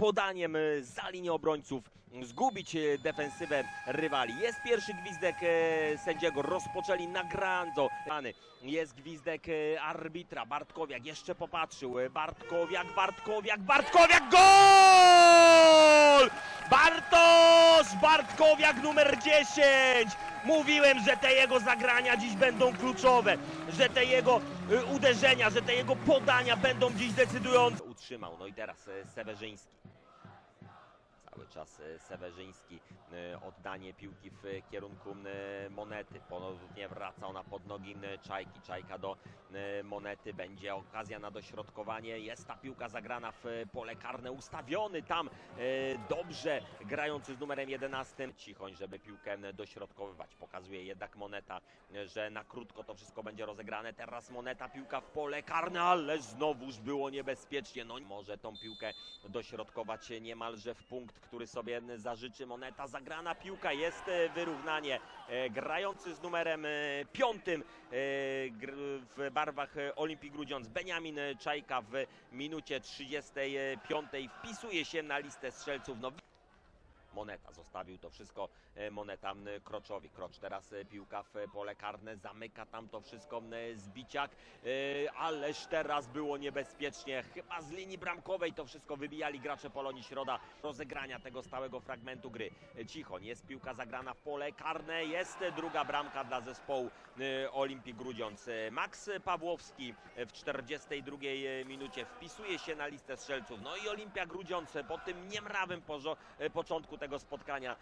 podaniem e, za linię obrońców zgubić e, defensywę rywali. Jest pierwszy gwizdek e, sędziego, rozpoczęli na Granzo. Jest gwizdek arbitra, Bartkowiak jeszcze popatrzył. Bartkowiak, Bartkowiak, Bartkowiak, gol! Bartosz Bartkowiak numer 10! Mówiłem, że te jego zagrania dziś będą kluczowe, że te jego y, uderzenia, że te jego podania będą dziś decydujące. Utrzymał, no i teraz e, Sewerzyński. Cały czas e, Sewerzyński, e, oddanie piłki w kierunku e, Monety. Ponownie wraca ona pod nogi Czajki. Czajka do Monety. Będzie okazja na dośrodkowanie. Jest ta piłka zagrana w pole karne. Ustawiony tam dobrze grający z numerem 11. Cichoń, żeby piłkę dośrodkowywać. Pokazuje jednak Moneta, że na krótko to wszystko będzie rozegrane. Teraz Moneta, piłka w pole karne, ale znowuż było niebezpiecznie. No może tą piłkę dośrodkować niemalże w punkt, który sobie zażyczy Moneta. Zagrana piłka, jest e, wyrównanie. E, Grający z numerem e, piątym w barwach Olimpii Grudziądz Beniamin Czajka w minucie 35 wpisuje się na listę strzelców. No, Moneta zostawił to wszystko e, Moneta Kroczowi. Krocz teraz e, piłka w pole karne, zamyka tam to wszystko Zbiciak, e, ależ teraz było niebezpiecznie. Chyba z linii bramkowej to wszystko wybijali gracze Polonii Środa rozegrania tego stałego fragmentu gry. E, Cichoń, jest piłka zagrana w pole karne, jest e, druga bramka dla zespołu e, Olimpii Grudziądz. E, Max Pawłowski e, w 42 minucie wpisuje się na listę strzelców. No i Olimpia Grudziądz e, po tym niemrawym e, początku tego spotkania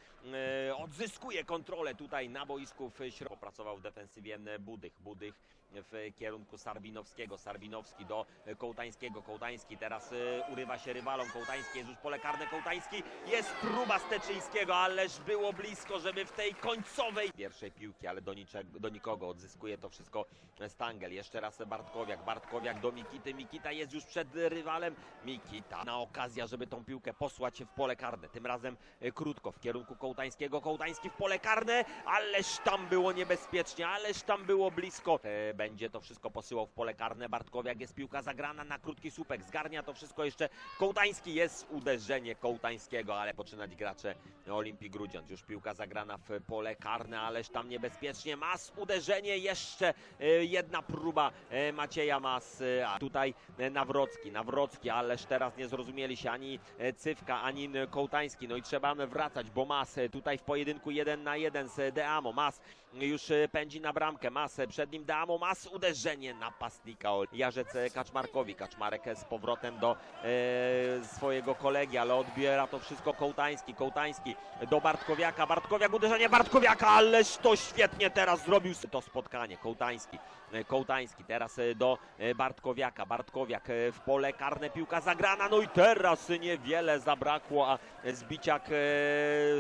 e, odzyskuje kontrolę tutaj na boisku w środku. Pracował w defensywie Budych. Budych w kierunku Sarbinowskiego. Sarbinowski do Kołtańskiego. Kołtański teraz e, urywa się rywalom. Kołtański jest już pole karne. Kołtański jest próba Steczyńskiego, ależ było blisko, żeby w tej końcowej pierwszej piłki, ale do, niczego, do nikogo odzyskuje to wszystko Stangel. Jeszcze raz Bartkowiak. Bartkowiak do Mikity. Mikita jest już przed rywalem. Mikita na okazja, żeby tą piłkę posłać w pole karne. Tym razem e, krótko w kierunku Kołtańskiego. Kołtański w pole karne, ależ tam było niebezpiecznie, ależ tam było blisko. E, Będzie to wszystko posyłał w pole karne. Bartkowiak jest piłka zagrana na krótki słupek. Zgarnia to wszystko jeszcze. Kołtański jest uderzenie Kołtańskiego, ale poczynać gracze Olimpii Grudziądz. Już piłka zagrana w pole karne, ależ tam niebezpiecznie. Mas uderzenie, jeszcze e, jedna próba e, Macieja Mas. A tutaj Nawrocki, Nawrocki, ależ teraz nie zrozumieli się ani Cywka, ani Kołtański. No i trzeba wracać, bo Mas e, tutaj w pojedynku jeden na jeden z Deamo. Mas już e, pędzi na bramkę. Mas e, przed nim Deamo. Mas uderzenie napastnika Jarzec e, Kaczmarkowi. Kaczmarek e, z powrotem do e, swojego kolegi, ale odbiera to wszystko Kołtański. Kołtański do Bartkowiaka. Bartkowiak uderzenie Bartkowiaka, ależ to świetnie teraz zrobił to spotkanie. Kołtański. E, Kołtański teraz e, do e, Bartkowiaka. Bartkowiak e, w pole karne, piłka zagrana. No i teraz niewiele zabrakło, a Zbiciak e,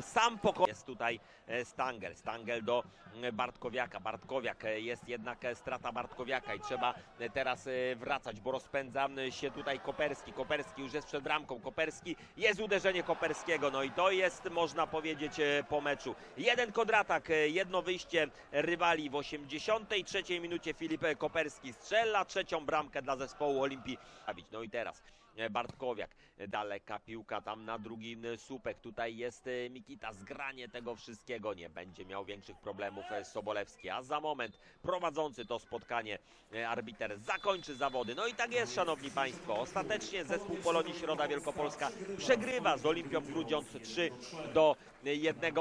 sam poko... Jest tutaj e, Stangel. Stangel do e, Bartkowiaka. Bartkowiak e, jest jednak strata Bartkowiaka i trzeba teraz wracać, bo rozpędza się tutaj Koperski. Koperski już jest przed bramką. Koperski jest uderzenie Koperskiego. No i to jest, można powiedzieć, po meczu. Jeden kontratak, jedno wyjście rywali w 83 minucie Filip Koperski strzela trzecią bramkę dla zespołu Olimpii. No i teraz Bartkowiak, e, daleka piłka tam na drugim e, słupek. Tutaj jest e, Mikita, zgranie tego wszystkiego. Nie będzie miał większych problemów e, Sobolewski, a za moment prowadzący to spotkanie e, arbiter zakończy zawody. No i tak jest, szanowni państwo. Ostatecznie zespół Polonii Środa Wielkopolska przegrywa z Olimpią Grudziądz 3 do 1.